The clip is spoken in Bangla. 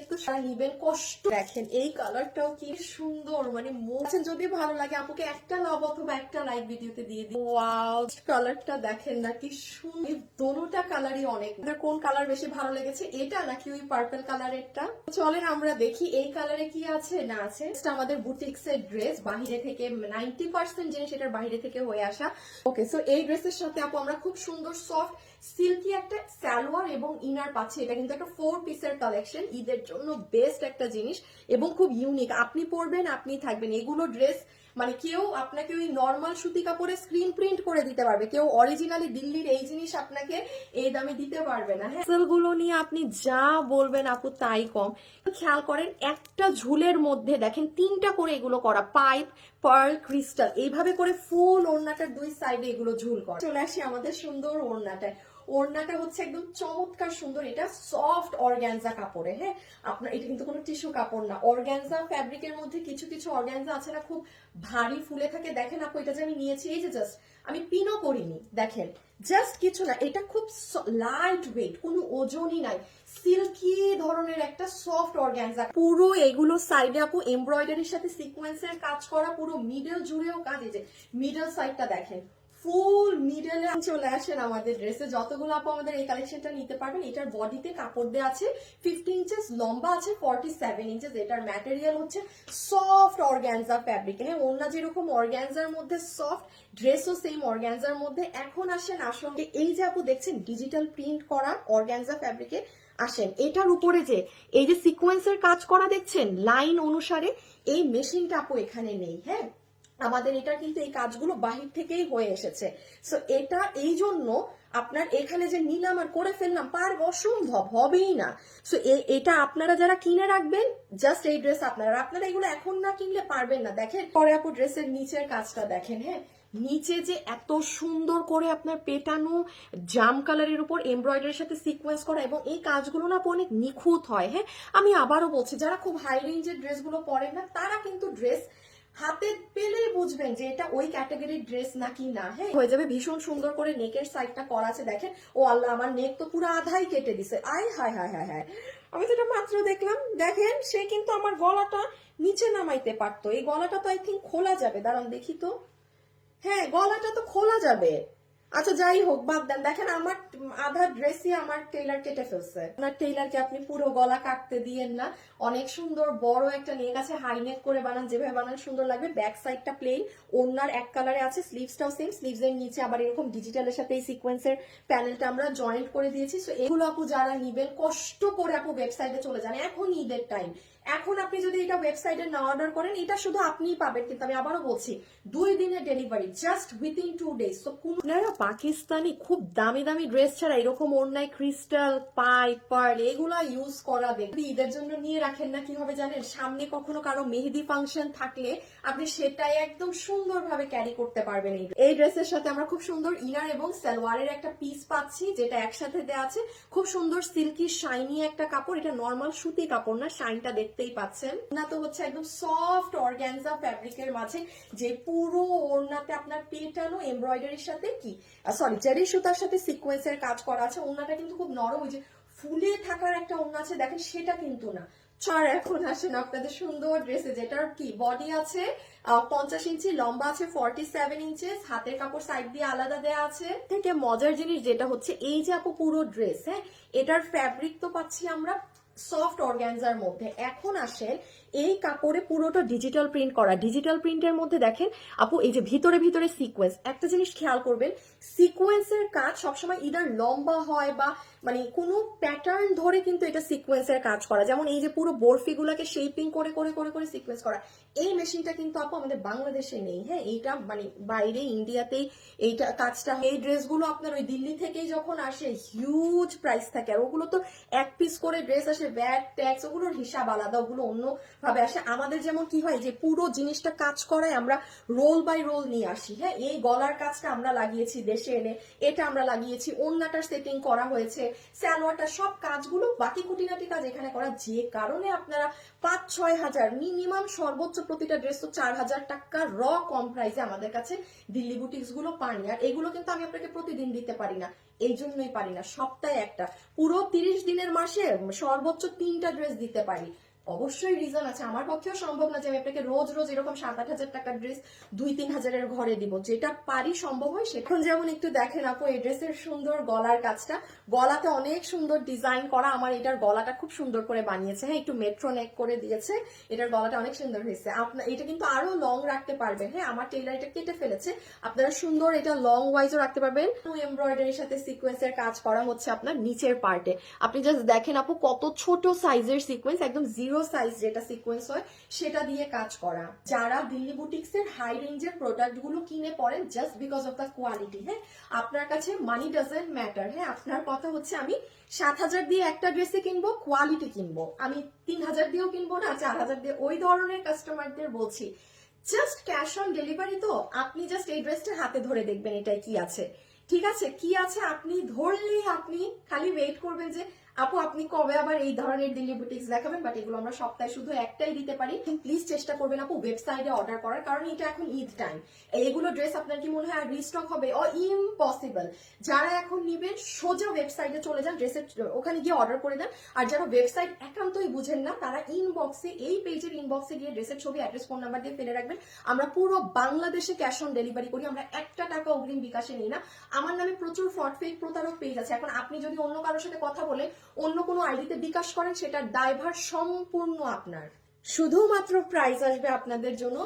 এত সারা নিবেন কষ্ট, দেখেন এই কালারটাও কি সুন্দর মানে মোছেন যদি ভালো লাগে আপুকে একটা লাভ অথবা একটা লাইক ভিডিওতে দিয়ে দিই ওয়াও কালারটা দেখেন না, কি সুন্দর। দোনোটা কালারই অনেক। আপনার কোন কালার বেশি ভালো লেগেছে, এটা নাকি ওই পার্পল কালারেরটা চলেন আমরা দেখি, এই কালারে কি আছে, না আছে। Next আমাদের বুটিক্স এর ড্রেস বাহিরে থেকে নাইনটি পার্সেন্ট জিনিস এটার বাহিরে থেকে হয়ে আসা। ওকে সো এই ড্রেসের সাথে আপু, আমরা খুব সুন্দর সফট সিল্কি একটা সালোয়ার এবং ইনার পাচ্ছি। এটা কিন্তু একটা ফোর পিসের কালেকশন ঈদের জন্য বেস্ট একটা জিনিস এবং খুব ইউনিক আপনি পরবেন, আপনি থাকবেন। এগুলো ড্রেস মানে কেউ আপনাকে ওই নর্মাল সুতি কাপড়ে স্ক্রিন প্রিন্ট করে দিতে পারবে। কেউ অরিজিনালি দিল্লির এই জিনিস আপনাকে এই দামে দিতে পারবে না। হ্যাঁ গুলো নিয়ে আপনি যা বলবেন আপু তাই কম। খেয়াল করেন, একটা ঝুলের মধ্যে দেখেন তিনটা করে এগুলো করা। পাইপ পার্ল ক্রিস্টাল এইভাবে করে ফুল ওড়নাটার দুই সাইডে এগুলো ঝুল করা। চলে আসি আমাদের সুন্দর ওড়নাটায়। ওড়নাটা হচ্ছে একদম চমৎকার সুন্দর, এটা সফট অর্গ্যানজা কাপড়ে হ্যাঁ? আপনার, এটা কিন্তু কোনো টিস্যু কাপড় না। অর্গ্যানজা ফ্যাব্রিকের মধ্যে কিছু কিছু অর্গ্যানজা আছে না, খুব ভারী ফুলে থাকে। দেখেন আপু, এটা যে আমি নিয়েছি, এই যে জাস্ট আমি পিনও করিনি, দেখেন। জাস্ট কিছু না, এটা খুব লাইট ওয়েট কোনো ওজনই নাই। সিল্কি ধরনের একটা সফট অর্গ্যানজা পুরো এগুলো সাইডে আপু এমব্রয়ডারির সাথে সিকোয়েন্সের কাজ করা, পুরো মিডল জুড়েও কাজ, এই যে মিডল সাইডটা দেখেন। ফুল মিডলে চলে আসেন আমাদের ড্রেসে যতগুলো আপু আমাদের এই কালেকশনটা নিতে পারবেন, এটার বডিতে কাপড় দেওয়া আছে ফিফটি ইঞ্চেস লম্বা আছে ফর্টি সেভেন ইঞ্চেস এটার ম্যাটেরিয়াল হচ্ছে সফট অর্গ্যানজা ফ্যাব্রিক হ্যাঁ অন্য যেরকম অর্গ্যানজার মধ্যে সফট ড্রেসও সেম অর্গ্যানজার মধ্যে। এখন আসেন আসলে এই যে আপু দেখছেন ডিজিটাল প্রিন্ট করা অর্গ্যানজা ফ্যাব্রিকে আসেন। এটার উপরে যে, এই যে সিকোয়েন্সের কাজ করা দেখছেন লাইন অনুসারে এই মেশিনটা আপু এখানে নেই। হ্যাঁ আমাদের এটা কিন্তু এই কাজগুলো বাহির থেকেই হয়ে এসেছে। সো এটা এই জন্য আপনার এখানে যে নিলাম আর করে ফেললাম, পার অসম্ভব, হবেই না। সো এটা আপনারা যারা কিনে রাখবেন জাস্ট এই ড্রেস আপনারা আপনারা এগুলো এখন না কিনলে পারবেন না। দেখেন, পরে আপু ড্রেসের নিচের কাজটা দেখেন হ্যাঁ? নিচে যে এত সুন্দর করে আপনার পেটানো জাম কালারের উপর এমব্রয়ডারির সাথে সিকোয়েন্স করা এবং এই কাজগুলো না অনেক নিখুঁত হয় হ্যাঁ? আমি আবারও বলছি, যারা খুব হাই রেঞ্জের ড্রেসগুলো পরেন না, তারা কিন্তু ড্রেস হাতে পেলেই বুঝবেন যে এটা ওই ক্যাটাগরির ড্রেস নাকি না হ্যাঁ? হয়ে যাবে ভীষণ সুন্দর করে নেকের সাইডটা করা আছে, দেখেন। ও আল্লাহ, আমার নেক তো পুরো আধাই কেটে দিছে। আই, হায় হায় হায় হায়। আমি তো এটা মাত্র দেখলাম, দেখেন, সে কিন্তু আমার গলাটা নিচে নামাইতে পারতো। এই গলাটা তো আই থিঙ্ক খোলা যাবে। দাঁড়ান, দেখি তো। হ্যাঁ গলাটা তো খোলা যাবে। আচ্ছা যাই হোক, বাদ দেন। দেখেন, আমার আধা ড্রেসই আমার টেইলার কেটে ফেলছে। আপনার টেইলারকে আপনি পুরো গলা কাটতে দিয়েন না। অনেক সুন্দর, বড় একটা নেক আছে হাই নেক করে বানান, যেভাবে বানান সুন্দর লাগবে। ব্যাক সাইডটা প্লেন ওনার এক কালারে আছে স্লিভসটাও সেম স্লিভস এর নিচে আবার এরকম ডিজিটালের সাথে এই সিকোয়েন্সের প্যানেলটা আমরা জয়েন্ট করে দিয়েছি। সো এগুলো আপু যারা নিবেন, কষ্ট করে আপু ওয়েবসাইটে চলে যান। এখন ঈদের টাইম এখন আপনি যদি এটা ওয়েবসাইটে না অর্ডার করেন, এটা শুধু আপনিই পাবেন, কিন্তু আমি আবারও বলছি, দুই দিনের delivery just within two days তো কোন পাকিস্তানি খুব দামি দামি ড্রেস ছাড়া এরকম অন্যায় ক্রিস্টাল পাই পার্ল এগুলা ইউজ করা যদি ঈদের জন্য নিয়ে রাখেন না, কি হবে জানেন? সামনে কখনো কারও মেহেদি ফাংশন থাকলে আপনি সেটাই একদম সুন্দরভাবে ক্যারি করতে পারবেন এই ড্রেসের সাথে আমরা খুব সুন্দর ইনার এবং সালোয়ারের একটা পিস পাচ্ছি, যেটা একসাথে দেওয়া আছে। খুব সুন্দর সিল্কি শাইনি একটা কাপড়, এটা নর্মাল সুতি কাপড় না শাইনটা দেখতেই পাচ্ছেন। না তো হচ্ছে একদম সফট অর্গ্যানজা ফ্যাব্রিকের মাঝে, যে পুরো ওড়নাতে আপনার পেটানো এমব্রয়ডারির সাথে কি সরি চেরি সুতার সাথে সিকোয়েন্সের কাজ করা আছে। ওড়নাটা কিন্তু খুব নরম, ওই যে ফুলে থাকার একটা ওড়না আছে, দেখেন সেটা কিন্তু না। চার, এখন আসেন আপনাদের সুন্দর ড্রেসে যেটার কি বডি আছে পঞ্চাশ ইঞ্চি, লম্বা আছে ফর্টি সেভেন ইঞ্চেস হাতের কাপড় সাইড দিয়ে আলাদা দেয়া আছে। থেকে মজার জিনিস যেটা হচ্ছে, এই যে আপু পুরো ড্রেস হ্যাঁ এটার ফ্যাব্রিক তো পাচ্ছি আমরা সফট অর্গ্যানজার মধ্যে। এখন আসেন এই কাপড়ে পুরোটা ডিজিটাল প্রিন্ট করা। ডিজিটাল প্রিন্টের মধ্যে দেখেন, আপু, এই যে ভিতরে ভিতরে সিকোয়েন্স একটা জিনিস খেয়াল করবেন সিকোয়েন্সের কাজ সবসময় ইদার লম্বা হয় বা মানে কোনো প্যাটার্ন ধরে কিন্তু এটা সিকোয়েন্সের কাজ করা। যেমন এই যে পুরো বরফিগুলোকে শেপিং করে করে করে করে সিকোয়েন্স করা। এই মেশিনটা কিন্তু আপু আমাদের বাংলাদেশে নেই। হ্যাঁ এইটা মানে বাইরে ইন্ডিয়াতেই এইটা কাজটা এই ড্রেসগুলো আপনার ওই দিল্লি থেকেই যখন আসে হিউজ প্রাইস থাকে। আর ওগুলো তো এক পিস করে ড্রেস আসে ব্যাট ট্যাক্স ওগুলোর হিসাব আলাদা, ওগুলো অন্য ভাবে আসে। আমাদের যেমন কি হয় যে পুরো জিনিসটা কাজ করায় আমরা রোল বাই রোল নিয়ে আসি হ্যাঁ? এই গলার কাজটা আমরা লাগিয়েছি দেশে এনে, এটা আমরা লাগিয়েছি অন্যটার সেটিং করা হয়েছে স্যালোয়ারটা সব কাজগুলো বাকি খুঁটিনাটি কাজ এখানে করা। যে কারণে আপনারা পাঁচ, ছয় হাজার মিনিমাম সর্বোচ্চ প্রতিটা ড্রেস তো চার হাজার টাকা র কম প্রাইসে আমাদের কাছে দিল্লি বুটিক্সগুলো পানি আর এগুলো কিন্তু আমি আপনাকে প্রতিদিন দিতে পারি না। এই জন্যই পারি না। সপ্তাহে একটা। পুরো তিরিশ দিনের মাসে সর্বোচ্চ তিনটা ড্রেস দিতে পারি। অবশ্যই রিজন আছে। আমার পক্ষেও সম্ভব না যে আমি আপনাকে রোজ রোজ এরকম সাত আট হাজার টাকার ড্রেস দুই তিন হাজারের ঘরে দিব। যেটা পারি সম্ভব হয় সেখন যেমন একটু দেখেন আপু, এই ড্রেসের সুন্দর গলার কাজটা। গলাতে অনেক সুন্দর ডিজাইন করা আমার এটার গলাটা খুব সুন্দর করে বানিয়েছে। হ্যাঁ একটু মেট্রো নেক করে দিয়েছে, এটার গলাটা অনেক সুন্দর হয়েছে। আপনার এটা কিন্তু আরও লং রাখতে পারবেন। হ্যাঁ আমার টেলার এটা কেটে ফেলেছে। আপনারা সুন্দর এটা লং ওয়াইজও রাখতে পারবেন। এমব্রয়ডারির সাথে সিকোয়েন্সের কাজ করা হচ্ছে আপনার নিচের পার্টে আপনি জাস্ট দেখেন আপু, কত ছোট সাইজের সিকোয়েন্স একদম জিরো সাইজ যেটা সিকোয়েন্স হয়, সেটা দিয়ে কাজ করা। যারা দিল্লি বুটিক্স এর হাই রেঞ্জের প্রোডাক্টগুলো কিনে পড়েন just because of the quality হ্যাঁ? আপনার কাছে মানি ডাজেন্ট ম্যাটার হ্যাঁ? আপনার কথা হচ্ছে আমি সাত হাজার দিয়ে একটা ড্রেসে কিনবো কোয়ালিটি কিনবো। আমি তিন হাজার দিয়েও কিনবো না, চার হাজার দিয়ে ওই ধরনের কাস্টমারদের বলছি। জাস্ট ক্যাশ অন ডেলিভারি তো, আপনি জাস্ট এই ড্রেসটা হাতে ধরে দেখবেন এটাই কি আছে। ঠিক আছে? কি আছে আপনি ধরলেই আপনি খালি ওয়েট করবেন যে আপু, আপনি কবে আবার এই ধরনের দিল্লি বুটিক্স দেখাবেন? বাট এগুলো আমরা সপ্তাহে শুধু একটাই দিতে পারি। প্লিজ চেষ্টা করবেন আপু ওয়েবসাইটে অর্ডার করার, কারণ এটা এখন ঈদ টাইম এইগুলো ড্রেস আপনার কি মনে হয় আর রিস্টক হবে? ও ইম্পসিবল যারা এখন নিবেন, সোজা ওয়েবসাইটে চলে যান ড্রেসের ওখানে গিয়ে অর্ডার করে দেন। আর যারা ওয়েবসাইট একান্তই বুঝেন না, তারা ইনবক্সে এই পেজের ইনবক্সে গিয়ে ড্রেসের ছবি অ্যাড্রেস ফোন নাম্বার দিয়ে ফেলে রাখবেন। আমরা পুরো বাংলাদেশে ক্যাশ অন ডেলিভারি করি, আমরা একটা টাকা অগ্রিম বিকাশে নিই না। আমার নামে প্রচুর ফ্রড ফেক প্রতারক পেজ আছে। এখন আপনি যদি অন্য কারোর সাথে কথা বলে অন্য কোনো আইডিতে বিকাশ করেন সেটার দায়ভার সম্পূর্ণ আপনার। শুধুমাত্র প্রাইজ আসবে আপনাদের জন্য।